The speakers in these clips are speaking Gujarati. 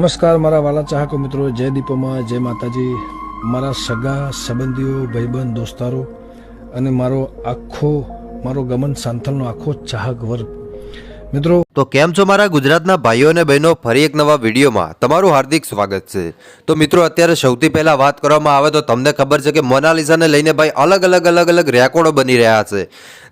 નમસ્કાર, મારા વાલા ચાહકો મિત્રો, જય દીપોમાં, જય માતાજી. મારા સગા, સંબંધીઓ, ભાઈબંધ, દોસ્તારો અને મારો આખો, મારો ગમન સાંથલનો આખો ચાહક વર્ગ. મિત્રો, તો કેમ છો મારા ગુજરાતના ભાઈઓ અને બહેનો? ફરી એક નવા વિડીયોમાં તમારું હાર્દિક સ્વાગત છે. તો મિત્રો, અત્યારે સૌથી પહેલા વાત કરવામાં આવે તો તમને ખબર છે કે મોનાલિસાને લઈને ભાઈ અલગ અલગ અલગ અલગ રેકોર્ડો બની રહ્યા છે.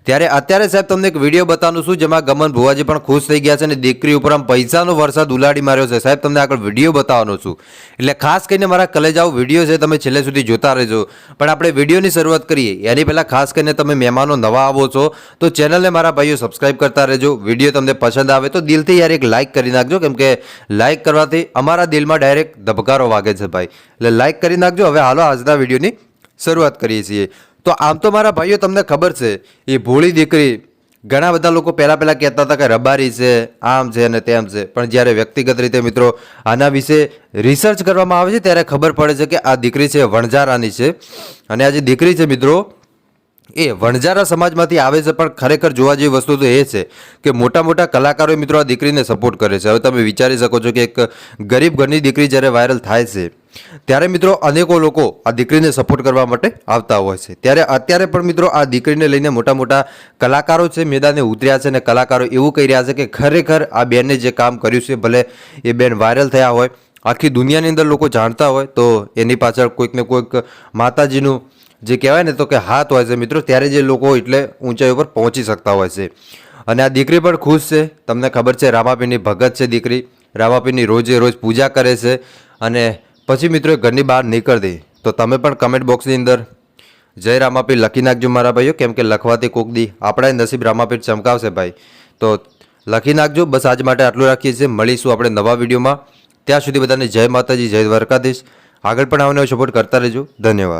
ત્યારે અત્યારે સાહેબ તમને એક વીડિયો બતાવવાનું છું જેમાં ગમન ભુવાજી પણ ખુશ થઈ ગયા છે અને દીકરી ઉપર પૈસાનો વરસાદ ઉલાડી માર્યો છે. સાહેબ, તમને આગળ વીડિયો બતાવવાનો છું. એટલે ખાસ કરીને મારા કલેજાઓ વીડિયો છે તમે છેલ્લે સુધી જોતા રહેજો. પણ આપણે વિડીયોની શરૂઆત કરીએ. એની પહેલાં ખાસ કરીને તમે મહેમાનો નવા આવો છો, તો ચેનલને મારા ભાઈઓ સબસ્ક્રાઇબ કરતા રહેજો. વીડિયો તમને પસંદ આવે તો દિલથી યાર એક લાઇક કરી નાખજો, કેમ કે લાઇક કરવાથી અમારા દિલમાં ડાયરેક્ટ ધબકારો વાગે છે ભાઈ. એટલે લાઇક કરી નાખજો. હવે હાલો આજના વિડીયોની શરૂઆત કરીએ છીએ. તો આમ તો મારા ભાઈઓ, તમને ખબર છે, એ ભોળી દીકરી ઘણા બધા લોકો પહેલાં પહેલાં કહેતા હતા કે રબારી છે, આમ છે અને તેમ છે. પણ જ્યારે વ્યક્તિગત રીતે મિત્રો આના વિશે રિસર્ચ કરવામાં આવે છે, ત્યારે ખબર પડે છે કે આ દીકરી છે વણઝારાની છે. અને આ જે દીકરી છે મિત્રો, એ વણઝારા સમાજમાંથી આવે છે, પણ ખરેખર જોવા જેવી વસ્તુ તો એ છે કે મોટા મોટા કલાકારો મિત્રો આ દીકરીને સપોર્ટ કરે છે. હવે તમે વિચારી શકો છો કે એક ગરીબ ઘરની દીકરી જ્યારે વાયરલ થાય છે ત્યારે મિત્રો અનેકો લોકો આ દીકરીને સપોર્ટ કરવા માટે આવતા હોય છે. ત્યારે અત્યારે પણ મિત્રો આ દીકરીને લઈને મોટા મોટા કલાકારો છે, મેદાને ઉતર્યા છે અને કલાકારો એવું કહી રહ્યા છે કે ખરેખર આ બેને જે કામ કર્યું છે, ભલે એ બેન વાયરલ થયા હોય, આખી દુનિયાની અંદર લોકો જાણતા હોય, તો એની પાછળ કોઈક ને કોઈક માતાજીનું જે કહેવાય ને તો કે હાથ હોય છે મિત્રો, ત્યારે જે લોકો એટલે ઊંચાઈ ઉપર પહોંચી શકતા હોય છે. અને આ દીકરી પણ ખુશ છે. તમને ખબર છે રામાપીની ભગત છે દીકરી. રામાપીની રોજે રોજ પૂજા કરે છે અને પછી મિત્રો ઘરની બહાર નીકળતી. તો તમે પણ કમેન્ટ બોક્સની અંદર જય રામાપીર લખી નાખજો મારા ભાઈઓ, કેમ કે લખવાથી કોક દી આપણા નસીબ રામાપીર ચમકાવશે ભાઈ. તો લખી નાખજો, બસ આજ માટે આટલું રાખીએ છીએ. મળીશું આપણે નવા વિડીયોમાં. ત્યાં સુધી બધાને જય માતાજી, જય દ્વારકાધીશ. આગળ પણ આવને સપોર્ટ કરતા રહેજો. ધન્યવાદ.